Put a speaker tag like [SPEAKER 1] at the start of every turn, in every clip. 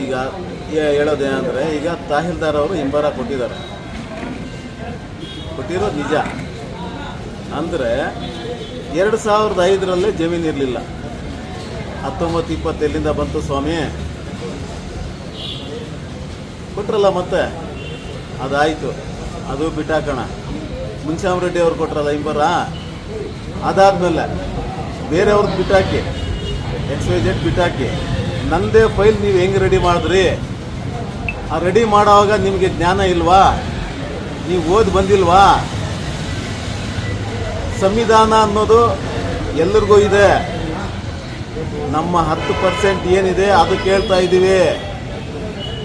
[SPEAKER 1] ಈಗ ಹೇಳೋದೇನೆಂದರೆ ಈಗ ತಹಸೀಲ್ದಾರ್ ಅವರು ಹಿಂಬರ ಕೊಟ್ಟಿದ್ದಾರೆ. ಕೊಟ್ಟಿರೋದು ನಿಜ. ಅಂದರೆ ಎರಡು ಸಾವಿರದ ಐದರಲ್ಲೇ ಜಮೀನು ಇರಲಿಲ್ಲ. ಹತ್ತೊಂಬತ್ತು ಇಪ್ಪತ್ತು ಎಲ್ಲಿಂದ ಬಂತು ಸ್ವಾಮಿ? ಕೊಟ್ರಲ್ಲ ಮತ್ತೆ? ಅದಾಯಿತು. ಅದು ಬಿಟ್ಟಾಕೋಣ ಮುನ್ಸಾಮರೆಡ್ಡಿ ಅವ್ರು ಕೊಟ್ರಲ್ಲ ಇಂಬರ ಅದಾದಮೇಲೆ ಬೇರೆಯವ್ರದ್ದು ಬಿಟ್ಟಾಕಿ ಎಕ್ಸ್ ವೈ ಜೆಡ್ ಬಿಟ್ಟಾಕಿ ನಂದೇ ಫೈಲ್ ನೀವು ಹೆಂಗೆ ರೆಡಿ ಮಾಡಿದ್ರಿ? ಆ ರೆಡಿ ಮಾಡೋವಾಗ ನಿಮಗೆ ಜ್ಞಾನ ಇಲ್ವಾ? ನೀವು ಓದಿ ಬಂದಿಲ್ವಾ? ಸಂವಿಧಾನ ಅನ್ನೋದು ಎಲ್ಲರಿಗೂ ಇದೆ. ನಮ್ಮ ಹತ್ತು ಪರ್ಸೆಂಟ್ ಏನಿದೆ ಅದು ಕೇಳ್ತಾ ಇದ್ದೀವಿ.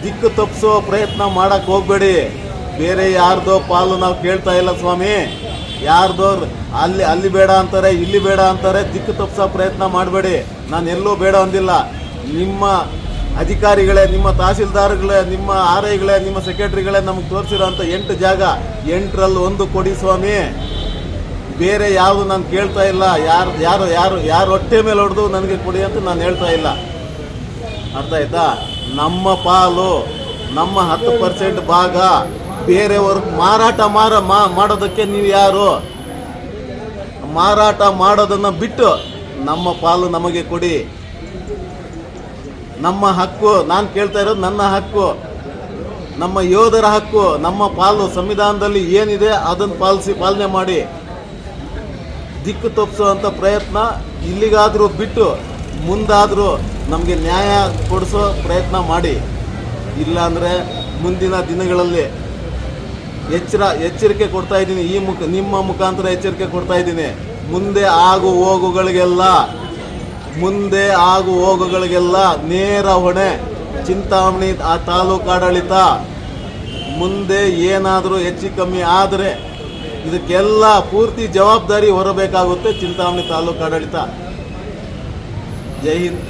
[SPEAKER 1] ದಿಕ್ಕು ತಪ್ಪಿಸೋ ಪ್ರಯತ್ನ ಮಾಡಕ್ಕೆ ಹೋಗಬೇಡಿ. ಬೇರೆ ಯಾರ್ದೋ ಪಾಲು ನಾವು ಕೇಳ್ತಾ ಇಲ್ಲ ಸ್ವಾಮಿ. ಯಾರ್ದೋ ಅಲ್ಲಿ ಅಲ್ಲಿ ಬೇಡ ಅಂತಾರೆ, ಇಲ್ಲಿ ಬೇಡ ಅಂತಾರೆ, ದಿಕ್ಕು ತಪ್ಪಿಸೋ ಪ್ರಯತ್ನ ಮಾಡಬೇಡಿ. ನಾನು ಎಲ್ಲೂ ಬೇಡ ಅಂದಿಲ್ಲ. ನಿಮ್ಮ ಅಧಿಕಾರಿಗಳೇ, ನಿಮ್ಮ ತಹಸೀಲ್ದಾರ್ಗಳೇ, ನಿಮ್ಮ ಆರ್ ಐಗಳೇ ನಿಮ್ಮ ಸೆಕ್ರೆಟರಿಗಳೇ ನಮಗೆ ಅಂತ ಎಂಟು ಜಾಗ. ಎಂಟರಲ್ಲಿ ಒಂದು ಕೊಡಿ ಸ್ವಾಮಿ. ಬೇರೆ ಯಾವುದು ನಾನು ಕೇಳ್ತಾ ಇಲ್ಲ. ಯಾರು ಯಾರು ಯಾರು ಯಾರು ಹೊಟ್ಟೆ ಮೇಲೆ ಹೊಡೆದು ನನಗೆ ಕೊಡಿ ಅಂತ ನಾನು ಹೇಳ್ತಾ ಇಲ್ಲ. ಅರ್ಥ ಆಯ್ತಾ? ನಮ್ಮ ಪಾಲು, ನಮ್ಮ ಹತ್ತು ಪರ್ಸೆಂಟ್ ಭಾಗ ಬೇರೆಯವರು ಮಾರಾಟ ಮಾರ ಮಾಡೋದಕ್ಕೆ ನೀವು ಯಾರು? ಮಾರಾಟ ಮಾಡೋದನ್ನು ಬಿಟ್ಟು ನಮ್ಮ ಪಾಲು ನಮಗೆ ಕೊಡಿ. ನಮ್ಮ ಹಕ್ಕು, ನಾನು ಕೇಳ್ತಾ ಇರೋದು ನನ್ನ ಹಕ್ಕು. ನಮ್ಮ ಯೋಧರ ಹಕ್ಕು, ನಮ್ಮ ಪಾಲು ಸಂವಿಧಾನದಲ್ಲಿ ಏನಿದೆ ಅದನ್ನು ಪಾಲಿಸಿ, ಪಾಲನೆ ಮಾಡಿ. ದಿಕ್ಕು ತಪ್ಪಿಸುವಂಥ ಪ್ರಯತ್ನ ಇಲ್ಲಿಗಾದರೂ ಬಿಟ್ಟು ಮುಂದಾದರೂ ನಮಗೆ ನ್ಯಾಯ ಕೊಡಿಸೋ ಪ್ರಯತ್ನ ಮಾಡಿ. ಇಲ್ಲಾಂದರೆ ಮುಂದಿನ ದಿನಗಳಲ್ಲಿ ಎಚ್ಚರ, ಎಚ್ಚರಿಕೆ ಕೊಡ್ತಾ ಇದ್ದೀನಿ. ಈ ಮುಖ, ನಿಮ್ಮ ಮುಖಾಂತರ ಎಚ್ಚರಿಕೆ ಕೊಡ್ತಾ ಇದ್ದೀನಿ. ಮುಂದೆ ಆಗು ಹೋಗುಗಳಿಗೆಲ್ಲ, ಮುಂದೆ ಆಗು ಹೋಗುಗಳಿಗೆಲ್ಲ ನೇರ ಹೊಣೆ. ಚಿಂತಾಮಣಿ, ಆ ತಾಲೂಕು ಆಡಳಿತ ಮುಂದೆ ಏನಾದರೂ ಹೆಚ್ಚು ಕಮ್ಮಿ ಆದರೆ ಇದಕ್ಕೆಲ್ಲ ಪೂರ್ತಿ ಜವಾಬ್ದಾರಿ ಹೊರಬೇಕಾಗುತ್ತೆ ಚಿಂತಾಮಣಿ ತಾಲೂಕು ಆಡಳಿತ. ಜೈ ಹಿಂದ್.